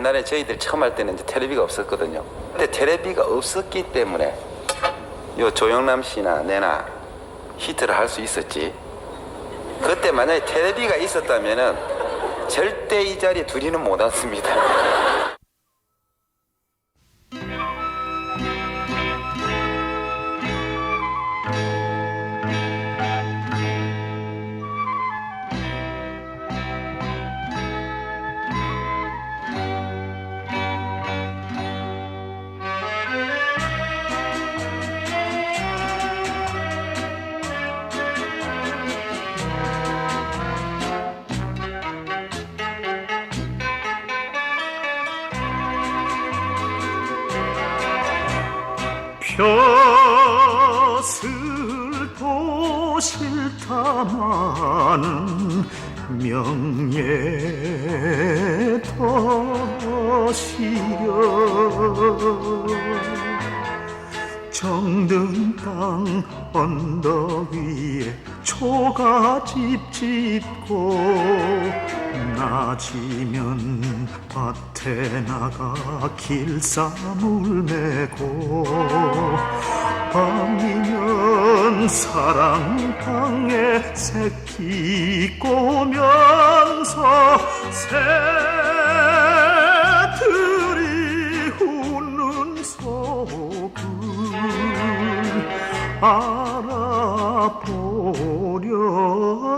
옛날에 저희들 처음 할 때는 이제 텔레비가 없었거든요. 근데 텔레비가 없었기 때문에 요 조영남 씨나 내나 히트를 할 수 있었지. 그때 만약에 텔레비가 있었다면은 절대 이 자리에 둘이는 못 왔습니다. 벼슬도 싫다마는 명예 더 시려. 정든 땅 언덕 위에 초가집 짓고 낮이면 밭에 나가 길쌈을 메고 밤이면 사랑방에 새끼 꼬면서 새들이 우는 속을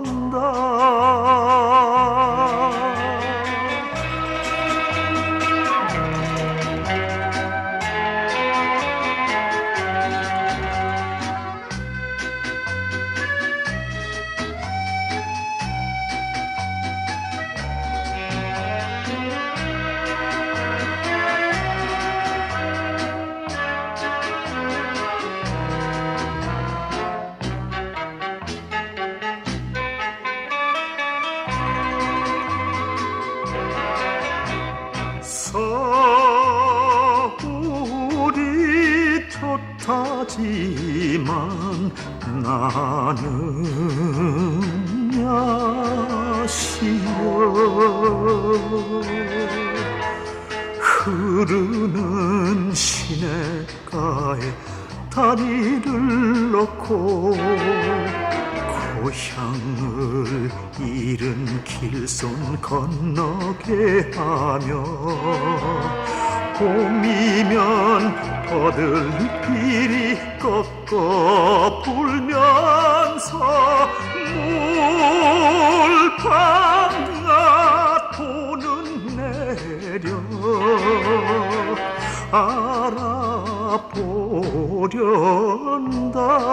알아보련다 좋다지만 나는 야시여 흐르는 시냇가에 다리를 놓고 고향을 잃은 길손 건너게 하며 봄이면 버들길이 꺾어 불면서 물방아 도는 내려 알아보련다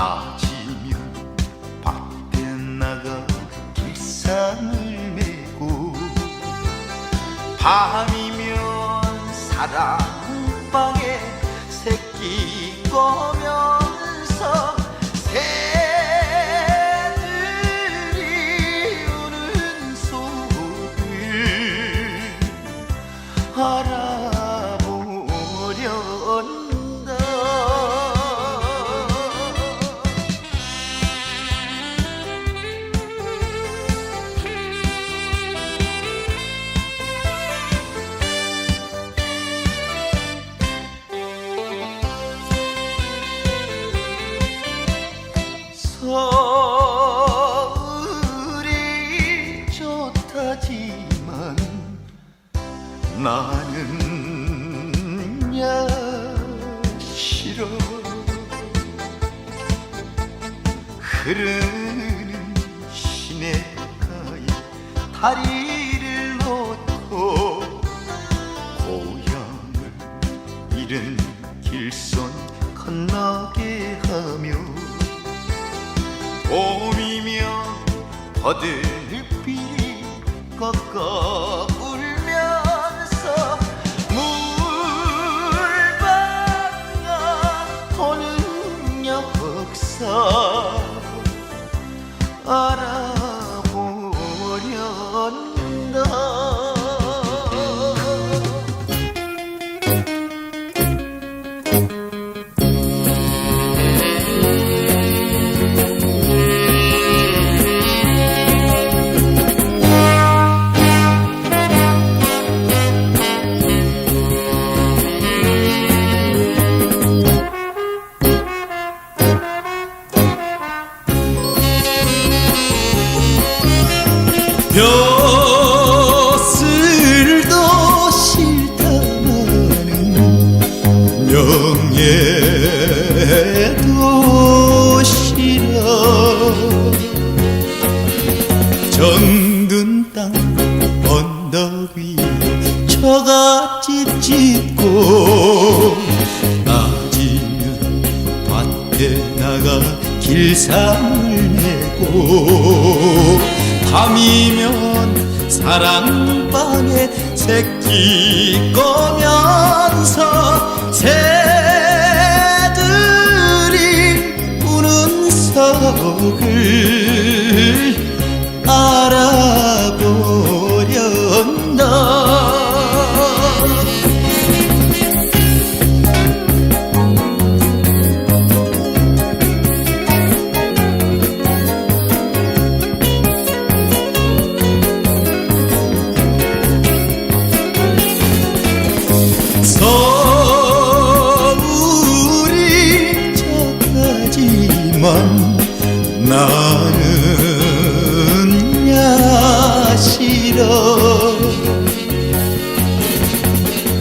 낮이면 밭에 나가 길산을 메고 밤이면 사랑방에 새끼 꼬 나는 야시러 흐르는 시내가에 다리를 놓고 고향을 잃은 길손 건너게 하며 봄이면 버들비 꺾어 벼슬도 싫다마는 명예도 싫어. 정 사랑방에 새끼 꺼면서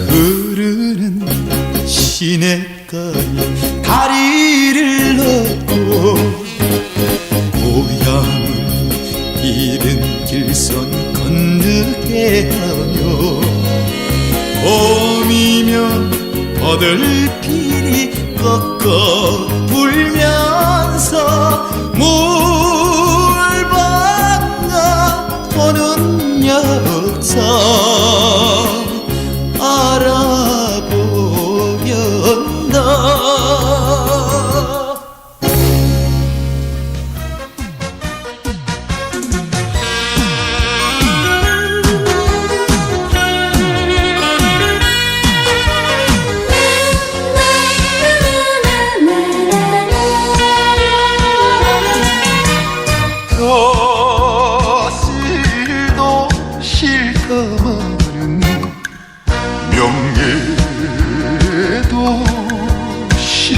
흐르는 시냇가에 다리를 놓고 고향을 잃은 길선 건너게 하며 봄이면 버들피리 꺾어 불면서 물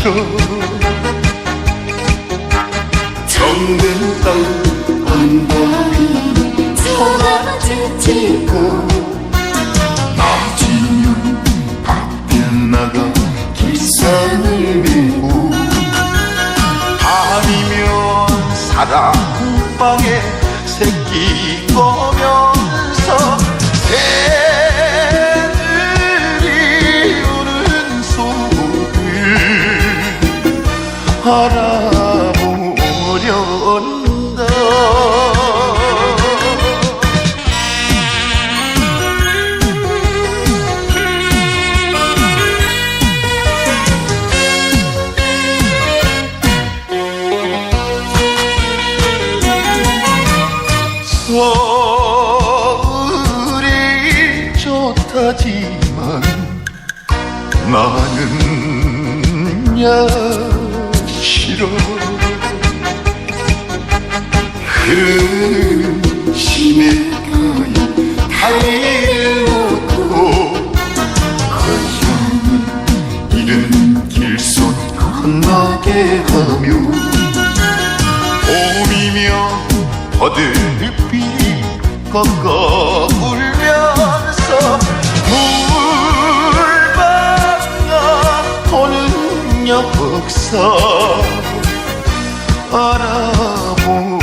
싫어 정든 땅 언덕이 소나지치고 알아보련다 서울이 좋다지만 나는 야 길로 흐르는 시내가에 다리를 놓고 고향 이른 길손 건너게 하며 봄이며 버들빛 꺾어 울면서 물방아 보는 역사 알아보련다